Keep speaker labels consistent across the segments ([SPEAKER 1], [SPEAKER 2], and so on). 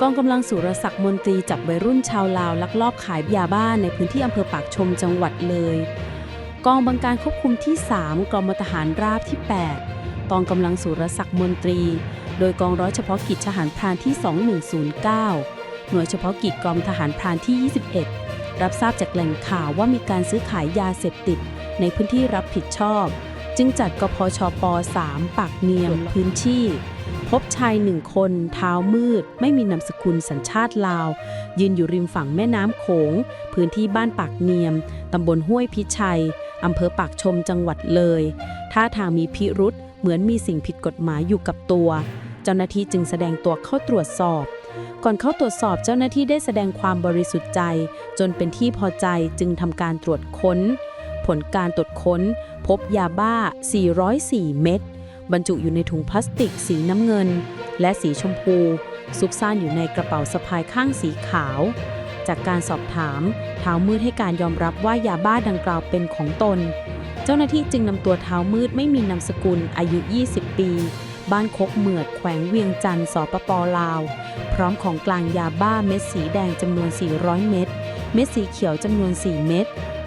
[SPEAKER 1] กองกำลังสุรศักดิ์มนตรีจับวัยรุ่นชาวลาวลักลอบขายยาบ้าในพื้นที่อำเภอปากชมจังหวัดเลย กองบังการควบคุมที่ 3 กองมทหารราบที่ 8 กองกำลังสุรศักดิ์มนตรี โดยกองร้อยเฉพาะกิจทหารพรานที่ 2109 หน่วยเฉพาะกิจกองทหารพรานที่ 21 รับทราบจากแหล่งข่าวว่ามีการซื้อขายยาเสพติด ในพื้นที่รับผิดชอบ จึงจัดกพชป 3 ปากเนียมพื้นที่ พบชายหนึ่งคน เท้ามืด ไม่มีนามสกุลสัญชาติลาว ยืนอยู่ริมฝั่งแม่น้ำโขง พื้นที่บ้านปากเนียม ตำบลห้วยพิชัย อำเภอปากชมจังหวัดเลย ท่าทางมีพิรุษเหมือนมีสิ่งผิดกฎหมายอยู่กับตัว เจ้าหน้าที่จึงแสดงตัวเข้าตรวจสอบ ก่อนเข้าตรวจสอบเจ้าหน้าที่ได้แสดงความบริสุทธิ์ใจ จนเป็นที่พอใจจึงทำการตรวจค้น ผลการตรวจค้น พบยาบ้า 404 เม็ด บรรจุอยู่ในถุงพลาสติกสีน้ำเงิน และสีชมพู ซุกซ่านอยู่ในกระเป๋าสะพายข้างสีขาว จากการสอบถามเท้ามืดให้การยอมรับว่ายาบ้าดังกล่าวเป็นของตน เจ้าหน้าที่จึงนำตัวเท้ามืดไม่มีนามสกุลอายุ 20 ปี บ้านคกเหมือดแขวงเวียงจันทร์สปปลาว พร้อมของกลางยาบ้าเม็ดสีแดงจำนวน 400 เม็ดเม็ดสีเขียวจำนวน 4 เม็ด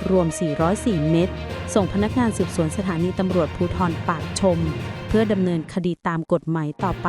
[SPEAKER 1] รวม 404 เม็ด ส่งพนักงานสืบสวนสถานีตำรวจภูธรปากชม เพื่อดำเนินคดีตามกฎหมายต่อไป